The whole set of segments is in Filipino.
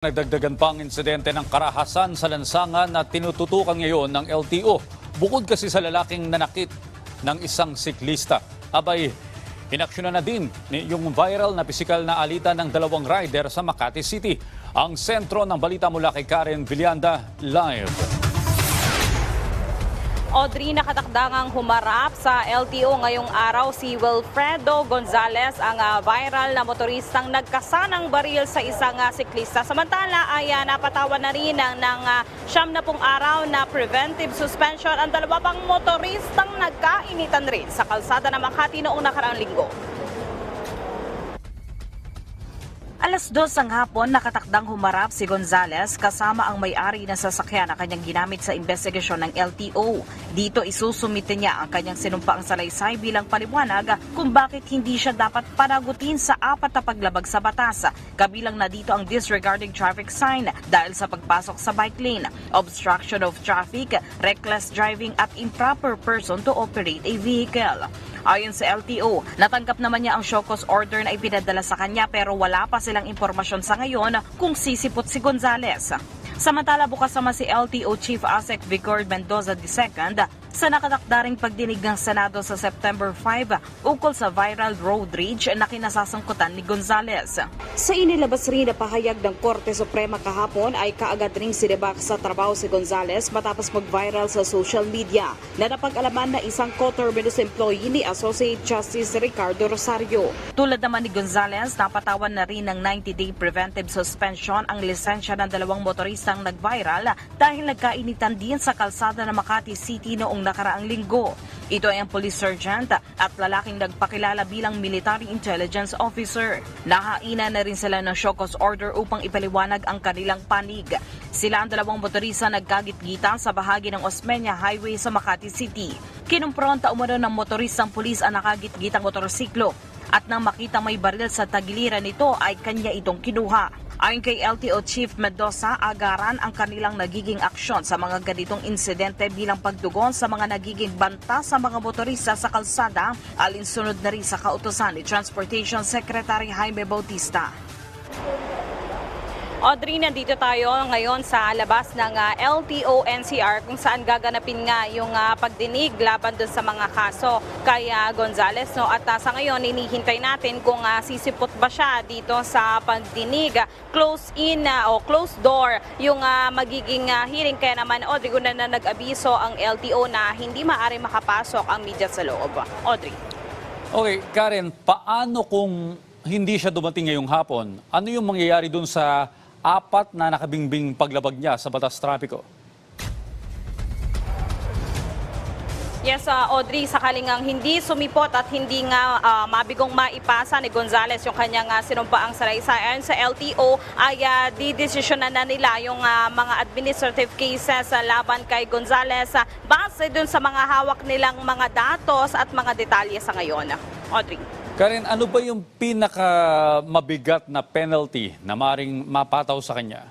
Nagdagdagan pa ang insidente ng karahasan sa lansangan na tinututukan ngayon ng LTO. Bukod kasi sa lalaking nanakit ng isang siklista. Abay, inaksyonan na din yung viral na pisikal na alitan ng dalawang rider sa Makati City. Ang sentro ng balita mula kay Karen Villanda, live. Audrey nakatakdangang humarap sa LTO ngayong araw si Wilfredo Gonzalez, ang ah, viral na motoristang nagkasanang baril sa isang ah, siklista. Samantala ay ah, napatawan na rin ng, ng ah, siyam na pong araw na preventive suspension ang dalawa pang motoristang nagkainitan rin sa kalsada ng Makati noong nakaraang linggo. Alas dos ang hapon, nakatakdang humarap si Gonzales kasama ang may-ari ng sasakyan na kanyang ginamit sa investigasyon ng LTO. Dito isusumite niya ang kanyang sinumpaang salaysay bilang paliwanag kung bakit hindi siya dapat panagutin sa apat na paglabag sa batas. Kabilang na dito ang disregarding traffic sign dahil sa pagpasok sa bike lane, obstruction of traffic, reckless driving at improper person to operate a vehicle. Ayon sa LTO, natanggap naman niya ang show cause order na ipinadala sa kanya pero wala pa silang impormasyon sa ngayon kung sisipot si Gonzales. Samantala bukas naman si LTO Chief ASEC Vigor Mendoza II sa nakatakdaring pagdinig ng Senado sa September 5 ukol sa viral road rage na kinasasangkutan ni Gonzales. Sa inilabas rin na pahayag ng Korte Suprema kahapon ay kaagad ring sinibak sa trabaho si Gonzales matapos mag-viral sa social media na napag-alaman na isang coterminous employee ni Associate Justice Ricardo Rosario. Tulad naman ni Gonzales, napatawan na rin ng 90-day preventive suspension ang lisensya ng dalawang motoristang nag-viral dahil nagkainitan din sa kalsada ng Makati City noong nakaraang linggo. Ito ay ang police sergeant at lalaking nagpakilala bilang military intelligence officer. Nahaina na rin sila ng cause order upang ipaliwanag ang kanilang panig. Sila ang dalawang motorista nagkagit-gita sa bahagi ng Osmeña Highway sa Makati City. Kinumpronta umano ng motoristang pulis ang nakagit-gitang motorsiklo at nang makita may baril sa tagiliran nito ay kanya itong kinuha. Ayon kay LTO Chief Mendoza, agaran ang kanilang nagiging aksyon sa mga ganitong insidente bilang pagdugon sa mga nagiging banta sa mga motorista sa kalsada alinsunod na rin sa kautosan ni Transportation Secretary Jaime Bautista. Audrey, nandito tayo ngayon sa labas ng ah, LTO NCR kung saan gaganapin nga yung ah, pagdinig laban dun sa mga kaso kay ah, Gonzales. No? At ah, sa ngayon, inihintay natin kung ah, sisipot ba siya dito sa pagdinig. Close in ah, o closed door yung ah, magiging ah, hearing. Kaya naman, Audrey, una na nag-abiso ang LTO na hindi maaari makapasok ang media sa loob. Audrey. Okay, Karen, paano kung hindi siya dumating ngayong hapon? Ano yung mangyayari dun sa apat na nakabingbing paglabag niya sa batas trapiko? Yes, uh, Audrey, sakaling ang hindi sumipot at hindi nga ah, mabigong maipasa ni Gonzales yung kanyang uh, sinumpaang salaysay. Ayon sa LTO ay uh, didesisyonan na nila yung ah, mga administrative cases sa laban kay Gonzales ah, base dun sa mga hawak nilang mga datos at mga detalye sa ngayon. Audrey. Karen, ano ba yung pinaka mabigat na penalty na maring mapataw sa kanya?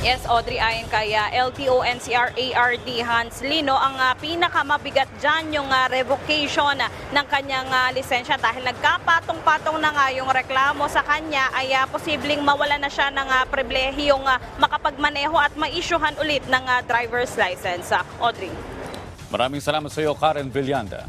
Yes, Audrey, ayon kay ah, LTO NCR ARD Hans Lino, ang ah, pinakamabigat dyan yung ah, revocation ah, ng kanyang ah, lisensya dahil nagkapatong-patong na nga yung reklamo sa kanya ay ah, posibleng mawala na siya ng uh, pribilehiyong ah, makapagmaneho at maisyuhan ulit ng ah, driver's license. Ah, Audrey. Maraming salamat sa iyo, Karen Villanda.